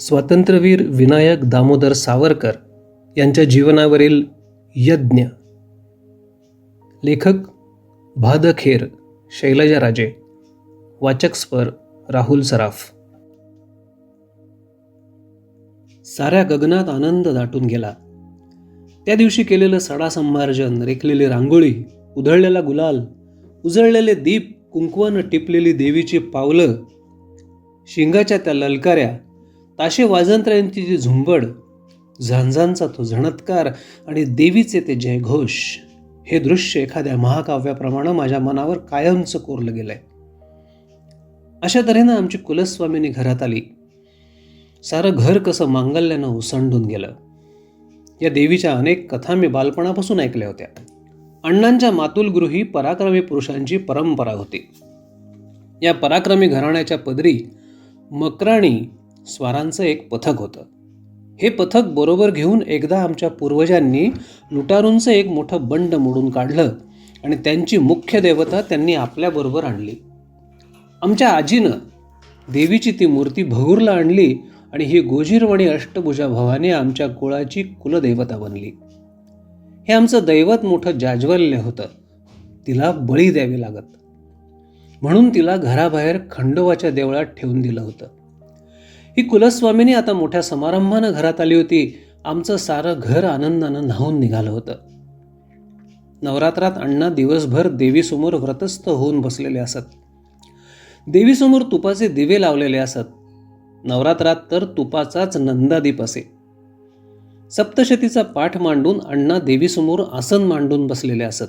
स्वातंत्र्यवीर विनायक दामोदर सावरकर यांच्या जीवनावरील यज्ञ. लेखक भादखेर शैलजा राजे. वाचक स्वर राहुल सराफ. साऱ्या गगनात आनंद दाटून गेला. त्या दिवशी केलेलं सडासंभार्जन रेखलेली रांगोळी उधळलेला गुलाल उजळलेले दीप कुंकवानं टिपलेली देवीची पावलं शिंगाच्या त्या ललकाऱ्या ताशे वाजंत्र्यांची जी झुंबड झांझांचा तो झणत्कार आणि देवीचे ते जयघोष हे दृश्य एखाद्या महाकाव्याप्रमाणे माझ्या मनावर कायमचं कोरलं गेलंय. अशा तऱ्हेनं आमची कुलस्वामिनी घरात आली. सारं घर कसं मांगल्यानं उसंडून गेलं. या देवीच्या अनेक कथा मी बालपणापासून ऐकल्या होत्या. अण्णांच्या मातुलगृही पराक्रमी पुरुषांची परंपरा होती. या पराक्रमी घराण्याच्या पदरी मकराणी स्वारांचं एक पथक होतं. हे पथक बरोबर घेऊन एकदा आमच्या पूर्वजांनी लुटारूंचं एक मोठं बंड मोडून काढलं आणि त्यांची मुख्य देवता त्यांनी आपल्याबरोबर आणली. आमच्या आजीनं देवीची ती मूर्ती भगूरला आणली आणि ही गोजीरवणी अष्टभुजा भवानी आमच्या कुळाची कुलदेवता बनली. हे आमचं दैवत मोठं जाज्वल्य होतं. तिला बळी द्यावी लागत. म्हणून तिला घराबाहेर खंडोबाच्या देवळात ठेवून दिलं होतं. ही कुलस्वामिनी आता मोठ्या समारंभानं घरात आली होती. आमचं सारं घर आनंदानं न्हावून निघालं होतं. नवरात्रात अण्णा दिवसभर देवीसमोर व्रतस्थ होऊन बसलेले असत. देवीसमोर तुपाचे दिवे लावलेले असत. नवरात्रात तर तुपाचाच नंदादीप असे. सप्तशतीचा पाठ मांडून अण्णा देवीसमोर आसन मांडून बसलेले असत.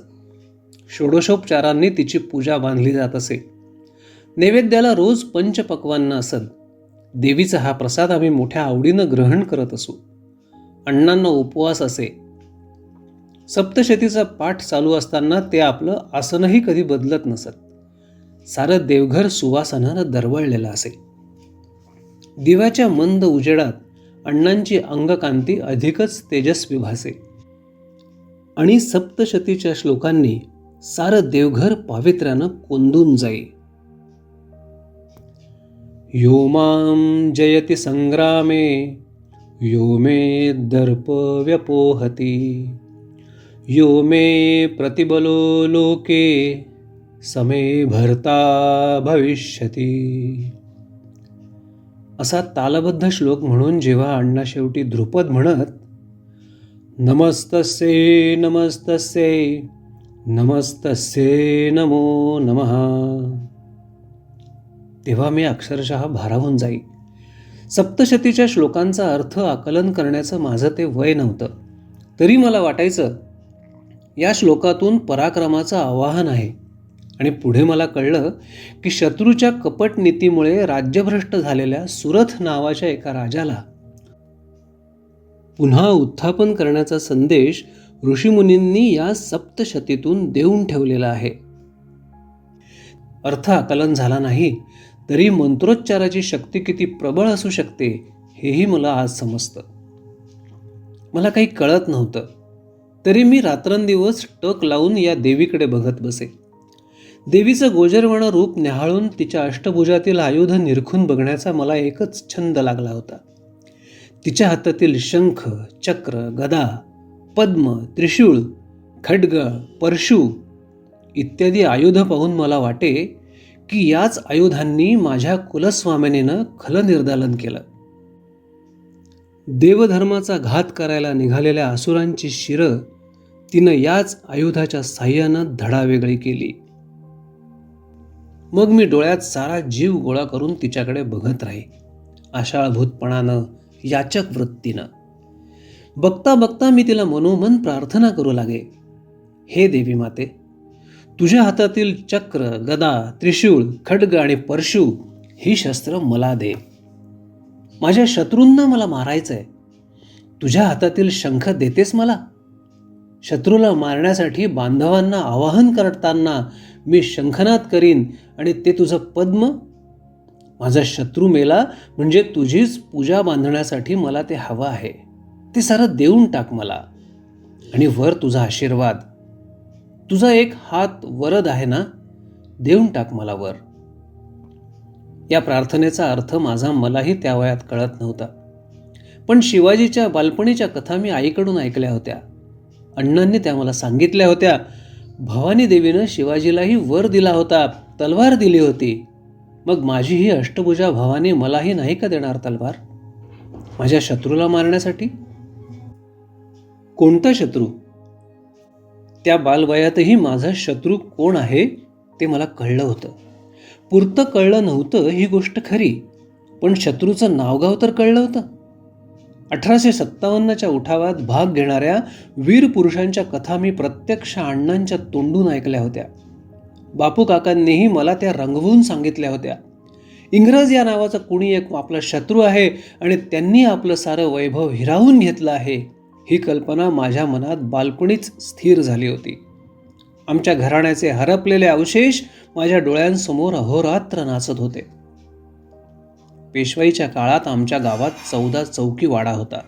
षोडशोपचारांनी तिची पूजा बांधली जात असे. नैवेद्याला रोज पंचपक्वांना असत. देवीचा हा प्रसाद आम्ही मोठ्या आवडीनं ग्रहण करत असू. अण्णांना उपवास असे. सप्तशतीचा पाठ चालू असताना ते आपलं आसनही कधी बदलत नसत. सारं देवघर सुवासनानं दरवळलेलं असे. दिव्याच्या मंद उजेडात अण्णांची अंगकांती अधिकच तेजस्वी भासे. आणि सप्तशतीच्या श्लोकांनी सारं देवघर पावित्र्यानं कोंदून जाई. यो मां जयति संग्रामे यो मे दर्प व्यपोहति यो मे प्रतिबलो लोके समे भरता भविष्यती। असा तालबद्ध श्लोक म्हणून जेव्हा अण्णा शेवटी ध्रुपद म्हणत नमस्तस्ये नमस्तस्ये नमस्तस्ये नमो नमः. तेव्हा मी अक्षरशः भारावून जाई. सप्तशतीच्या श्लोकांचा अर्थ आकलन करण्याचं माझं ते वय नव्हतं. तरी मला वाटायचं या श्लोकातून पराक्रमाचं आवाहन आहे. आणि पुढे मला कळलं की शत्रूच्या कपट नीतीमुळे राज्यभ्रष्ट झालेल्या सुरथ नावाच्या एका राजाला पुन्हा उत्थापन करण्याचा संदेश ऋषीमुनींनी या सप्तशतीतून देऊन ठेवलेला आहे. अर्थ आकलन झाला नाही तरी मंत्रोच्चाराची शक्ती किती प्रबळ असू शकते हेही मला आज समजतं. मला काही कळत नव्हतं. तरी मी रात्रंदिवस टक लावून या देवीकडे बघत बसे. देवीचं गोजरवाणं रूप न्याहाळून तिच्या अष्टभुजातील आयुध निरखून बघण्याचा मला एकच छंद लागला होता. तिच्या हातातील शंख चक्र गदा पद्म त्रिशूळ खड्ग परशू इत्यादी आयुध पाहून मला वाटे की याच आयुधांनी माझ्या कुलस्वामिनीनं खलनिर्दालन केलं. देवधर्माचा घात करायला निघालेल्या असुरांची शिरं तिनं याच आयुधाच्या साह्यानं धडावेगळी केली. मग मी डोळ्यात सारा जीव गोळा करून तिच्याकडे बघत राही आशाळभूतपणानं याचक वृत्तीनं. बघता बघता मी तिला मनोमन प्रार्थना करू लागे हे देवी माते तुझ्या हातातील चक्र गदा त्रिशूळ खड्ग आणि परशू ही शस्त्र मला दे. माझ्या शत्रूंना मला मारायचं आहे तुझ्या हातातील शंख देतेस मला? शत्रूला मारण्यासाठी बांधवांना आवाहन करताना मी शंखनाद करीन आणि ते तुझं पद्म? माझा शत्रू मेला म्हणजे तुझीच पूजा बांधण्यासाठी मला ते हवं आहे. ते सारं देऊन टाक मला आणि वर तुझा आशीर्वाद. तुझा एक हात वरद आहे ना? देऊन टाक मला वर. या प्रार्थनेचा अर्थ माझा मलाही त्या वयात कळत नव्हता. पण शिवाजीच्या बालपणीच्या कथा मी आईकडून ऐकल्या होत्या. अण्णांनी त्या मला सांगितल्या होत्या भवानी देवीनं शिवाजीलाही वर दिला होता तलवार दिली होती. मग माझी ही अष्टभुजा भवानी मलाही नाही का देणार तलवार? माझ्या शत्रूला मारण्यासाठी? कोणता शत्रू? त्या बालवयातही माझा शत्रू कोण आहे ते मला कळलं होतं. पुरतं कळलं नव्हतं ही गोष्ट खरी पण शत्रूचं नावगाव तर कळलं होतं. अठराशे सत्तावन्नच्या उठावात भाग घेणाऱ्या वीर पुरुषांच्या कथा मी प्रत्यक्ष अण्णांच्या तोंडून ऐकल्या होत्या. बापू काकांनीही मला त्या रंगवून सांगितल्या होत्या. इंग्रज या नावाचा कुणी एक आपला शत्रू आहे आणि त्यांनी आपलं सारं वैभव हिरावून घेतलं आहे. ही कल्पना माझ्या मनात बालपणीच स्थिर झाली होती. आमच्या घराण्याचे हरपलेले अवशेष माझ्या डोळ्यांसमोर अहोरात्र नाचत होते. पेशवाईच्या काळात आमच्या गावात चौदा चौकी वाडा होता.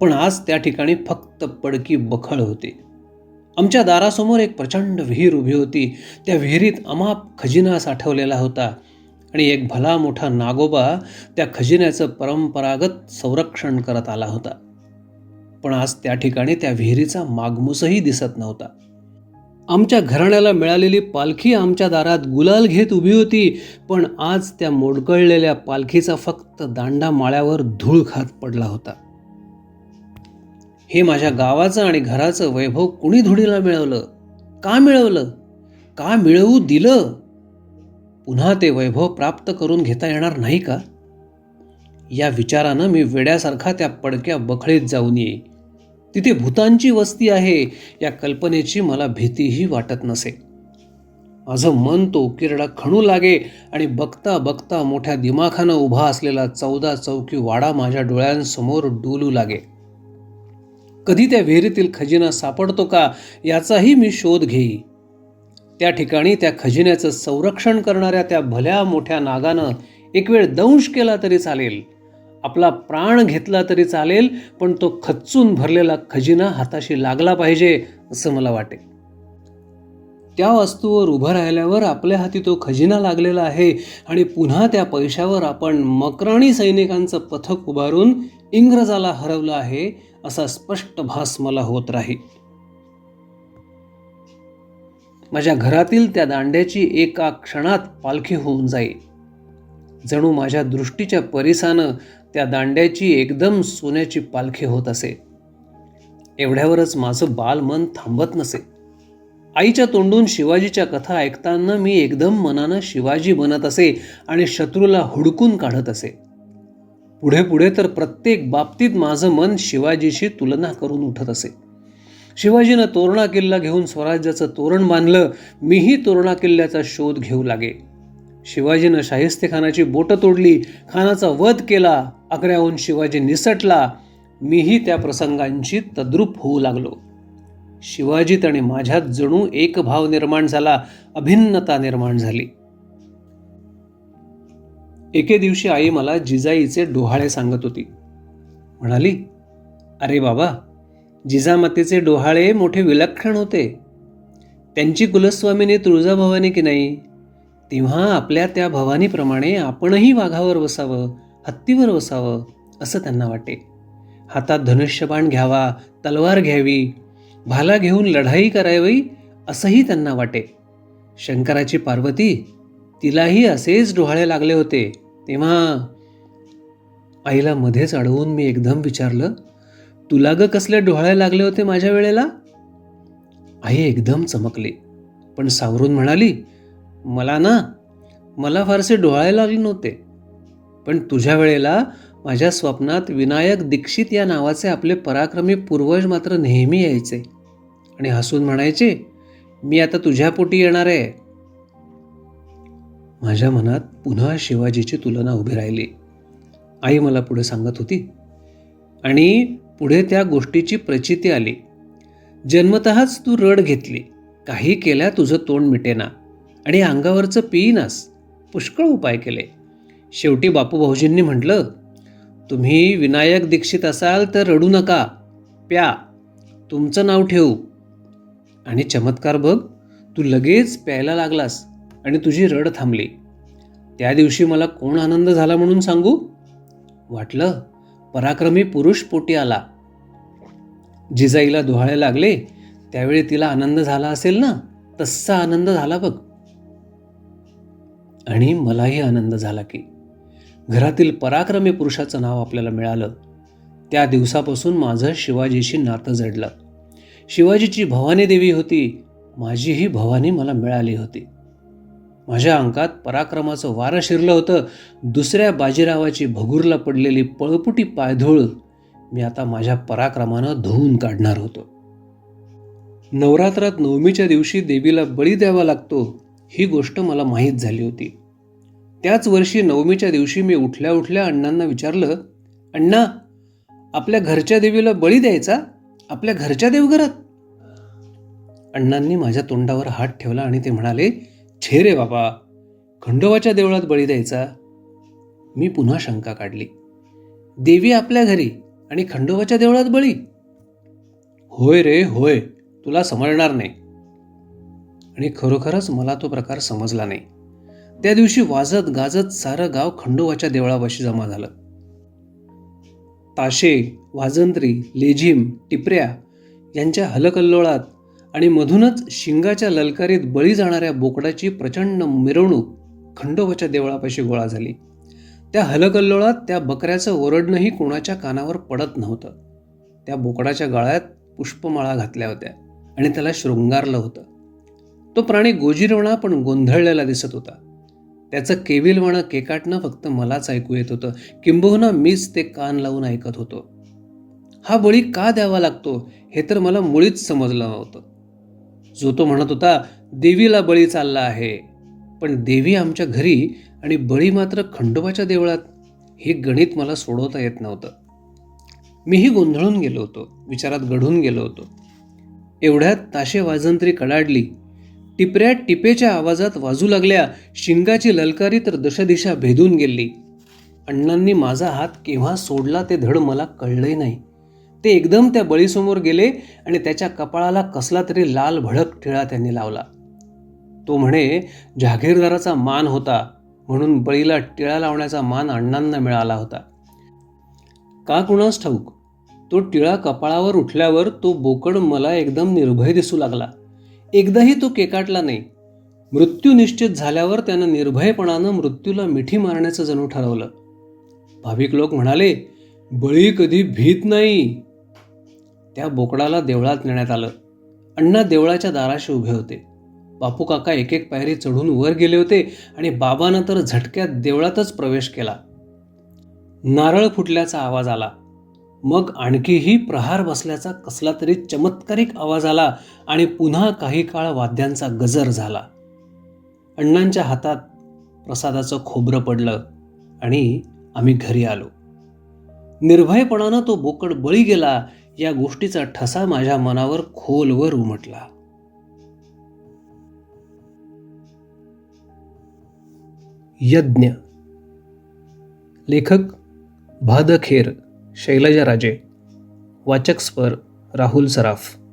पण आज त्या ठिकाणी फक्त पडकी बखळ होती. आमच्या दारासमोर एक प्रचंड विहीर उभी होती. त्या विहिरीत अमाप खजिना साठवलेला होता आणि एक भला मोठा नागोबा त्या खजिन्याचं परंपरागत संरक्षण करत आला होता. पण आज त्या ठिकाणी त्या विहिरीचा मागमूसही दिसत नव्हता. आमच्या घराण्याला मिळालेली पालखी आमच्या दारात गुलाल घेत उभी होती पण आज त्या मोडकळलेल्या पालखीचा फक्त दांडा माळ्यावर धूळ खात पडला होता. हे माझ्या गावाचं आणि घराचं वैभव कुणी धुळीला मिळवलं? का मिळवलं? का मिळवू दिलं? पुन्हा ते वैभव प्राप्त करून घेता येणार नाही का? या विचारानं मी वेड्यासारखा त्या पडक्या बखळीत जाऊन येई तिथे भूतांची वस्ती आहे या कल्पनेची मला भीतीही वाटत नसे. माझं मन तो किरडा खणू लागे आणि बघता बघता मोठ्या दिमाखानं उभा असलेला चौदा चौकी वाडा माझ्या डोळ्यांसमोर डोलू लागे. कधी त्या विहिरीतील खजिना सापडतो का याचाही मी शोध घेई. त्या ठिकाणी त्या खजिन्याचं संरक्षण करणाऱ्या त्या भल्या मोठ्या नागानं एक वेळ दंश केला तरी चालेल. आपला प्राण घेतला तरी चालेल पण तो खच्चून भरलेला खजिना हाताशी लागला पाहिजे असं मला वाटे त्या वस्तूवर उभं राहिल्यावर आपल्या हाती तो खजिना लागलेला आहे आणि पुन्हा त्या पैशावर आपण मकराणी सैनिकांचं पथक उभारून इंग्रजाला हरवलं आहे असा स्पष्ट भास मला होत राहील. माझ्या घरातील त्या दांड्याची एका क्षणात पालखी होऊन जाईल. जणू माझ्या दृष्टीच्या परिसानं त्या दांड्याची एकदम सोन्याची पालखी होत असे. एवढ्यावरच माझं बाल मन थांबत नसे. आईच्या तोंडून शिवाजीच्या कथा ऐकताना मी एकदम मनानं शिवाजी बनत असे आणि शत्रूला हुडकून काढत असे. पुढे पुढे तर प्रत्येक बाबतीत माझं मन शिवाजीशी तुलना करून उठत असे. शिवाजीनं तोरणा किल्ला घेऊन स्वराज्याचं तोरण बांधलं मीही तोरणा किल्ल्याचा शोध घेऊ लागे. शिवाजीनं शाहिस्ते खानाची बोटं तोडली खानाचा वध केला आग्र्याहून शिवाजी निसटला मीही त्या प्रसंगांची तद्रूप होऊ लागलो. शिवाजीत आणि माझ्यात जणू एक भाव निर्माण झाला अभिन्नता निर्माण झाली. एके दिवशी आई मला जिजाईचे डोहाळे सांगत होती. म्हणाली अरे बाबा जिजामातेचे डोहाळे मोठे विलक्षण होते. त्यांची कुलस्वामिनी तुळजाभवानी की नाही? तेव्हा आपल्या त्या भवानीप्रमाणे आपणही वाघावर बसावं. हत्तीवर बसावं असं त्यांना वाटे. हातात धनुष्यबाण घ्यावा तलवार घ्यावी भाला घेऊन लढाई करावी असंही त्यांना वाटे. शंकराची पार्वती तिलाही असेच डोहाळे लागले होते. तेव्हा आईला मध्येच अडवून मी एकदम विचारलं तुला ग कसले डोहाळे लागले होते माझ्या वेळेला? आई एकदम चमकली पण सावरून म्हणाली मला ना मला फारसे डोहाळे लागले नव्हते. पण तुझ्या वेळेला माझ्या स्वप्नात विनायक दीक्षित या नावाचे आपले पराक्रमी पूर्वज मात्र नेहमी यायचे. आणि हसून म्हणायचे मी आता तुझ्या पोटी येणार आहे. माझ्या मनात पुन्हा शिवाजीची तुलना उभी राहिली. आई मला पुढे सांगत होती. आणि पुढे त्या गोष्टीची प्रचिती आली. जन्मतःच तू रड घेतली. काही केल्या तुझं तोंड मिटेना. आणि अंगावरचं पिईनास पुष्कळ उपाय केले. शेवटी बापू भाऊजींनी म्हटलं तुम्ही विनायक दीक्षित असाल तर रडू नका प्या तुमचं नाव ठेवू. आणि चमत्कार बघ तू लगेच प्यायला लागलास आणि तुझी रड थांबली. त्या दिवशी मला कोण आनंद झाला म्हणून सांगू? वाटलं पराक्रमी पुरुष पोटी आला. जिजाईला दुहाळे लागले त्यावेळी तिला आनंद झाला असेल ना तसा आनंद झाला बघ. आणि मलाही आनंद झाला की घरातील पराक्रमी पुरुषाचं नाव आपल्याला मिळालं. त्या दिवसापासून माझं शिवाजीशी नातं जडलं. शिवाजीची भवानी देवी होती माझीही भवानी मला मिळाली होती. माझ्या अंकात पराक्रमाचं वारं शिरलं होतं. दुसऱ्या बाजीरावाची भगूरला पडलेली पळपुटी पायधूळ मी आता माझ्या पराक्रमानं धुवून काढणार होतो. नवरात्रात नवमीच्या दिवशी देवीला बळी द्यावा लागतो ही गोष्ट मला माहीत झाली होती. त्याच वर्षी नवमीच्या दिवशी मी उठल्या उठल्या अण्णांना विचारलं अण्णा आपल्या घरच्या देवीला बळी द्यायचा? आपल्या घरच्या देवघरात? अण्णांनी माझ्या तोंडावर हात ठेवला आणि ते म्हणाले छे रे बाबा खंडोबाच्या देवळात बळी द्यायचा मी पुन्हा शंका काढली देवी आपल्या घरी आणि खंडोबाच्या देवळात बळी होय रे होय तुला समजणार नाही. आणि खरोखरच मला तो प्रकार समजला नाही. त्या दिवशी वाजत गाजत सारं गाव खंडोबाच्या देवळापाशी जमा झालं. ताशे वाजंत्री लेझिम टिपऱ्या यांच्या हलकल्लोळात आणि मधूनच शिंगाच्या ललकारीत बळी जाणाऱ्या बोकडाची प्रचंड मिरवणूक खंडोबाच्या देवळापाशी गोळा झाली. त्या हलकल्लोळात त्या बकऱ्याचं ओरडणंही कोणाच्या कानावर पडत नव्हतं. त्या बोकडाच्या गळ्यात पुष्पमाळा घातल्या होत्या आणि त्याला शृंगारलं होतं. तो प्राणी गोजिरवणा पण गोंधळलेला दिसत होता. त्याचं केविलवाणं केकाटणं फक्त मलाच ऐकू येत होतं. किंबहुना मीच ते कान लावून ऐकत होतो. हा बळी का द्यावा लागतो हे तर मला मुळीच समजलं नव्हतं. जो तो म्हणत होता देवीला बळी चालला आहे. पण देवी आमच्या घरी आणि बळी मात्र खंडोबाच्या देवळात. हे गणित मला सोडवता येत नव्हतं. मीही गोंधळून गेलो होतो विचारात घडून गेलो होतो. एवढ्यात ताशे वाजंत्री कडाडली. टिपऱ्या टिपेच्या आवाजात वाजू लागल्या. शिंगाची ललकारी तर दशदिशा भेदून गेली. अण्णांनी माझा हात केव्हा सोडला ते धड मला कळलंही नाही. ते एकदम त्या बळीसमोर गेले आणि त्याच्या कपाळाला कसला तरी लाल भडक टिळा त्यांनी लावला. तो म्हणे जहागीरदाराचा मान होता म्हणून बळीला टिळा लावण्याचा मान अण्णांना मिळाला होता. का कुणास ठाऊक? तो टिळा कपाळावर उठल्यावर तो बोकड मला एकदम निर्भय दिसू लागला. एकदाही तो केकाटला नाही. मृत्यू निश्चित झाल्यावर त्यानं निर्भयपणानं मृत्यूला मिठी मारण्याचं जणू ठरवलं. भाविक लोक म्हणाले बळी कधी भीत नाही. त्या बोकडाला देवळात नेण्यात आलं. अण्णा देवळाच्या दाराशी उभे होते. बापू काका एक एक पायरी चढून वर गेले होते आणि बाबानं तर झटक्यात देवळातच प्रवेश केला. नारळ फुटल्याचा आवाज आला. मग आणखीही प्रहार बसल्याचा कसला तरी चमत्कारिक आवाज आला आणि पुन्हा काही काळ वाद्यांचा गजर झाला. अण्णांच्या हातात प्रसादाचं खोबरं पडलं आणि आम्ही घरी आलो. निर्भयपणानं तो बोकड बळी गेला या गोष्टीचा ठसा माझ्या मनावर खोलवर उमटला. यज्ञ. लेखक भादखेर. शैलजा राजे वाचक स्वर राहुल सराफ.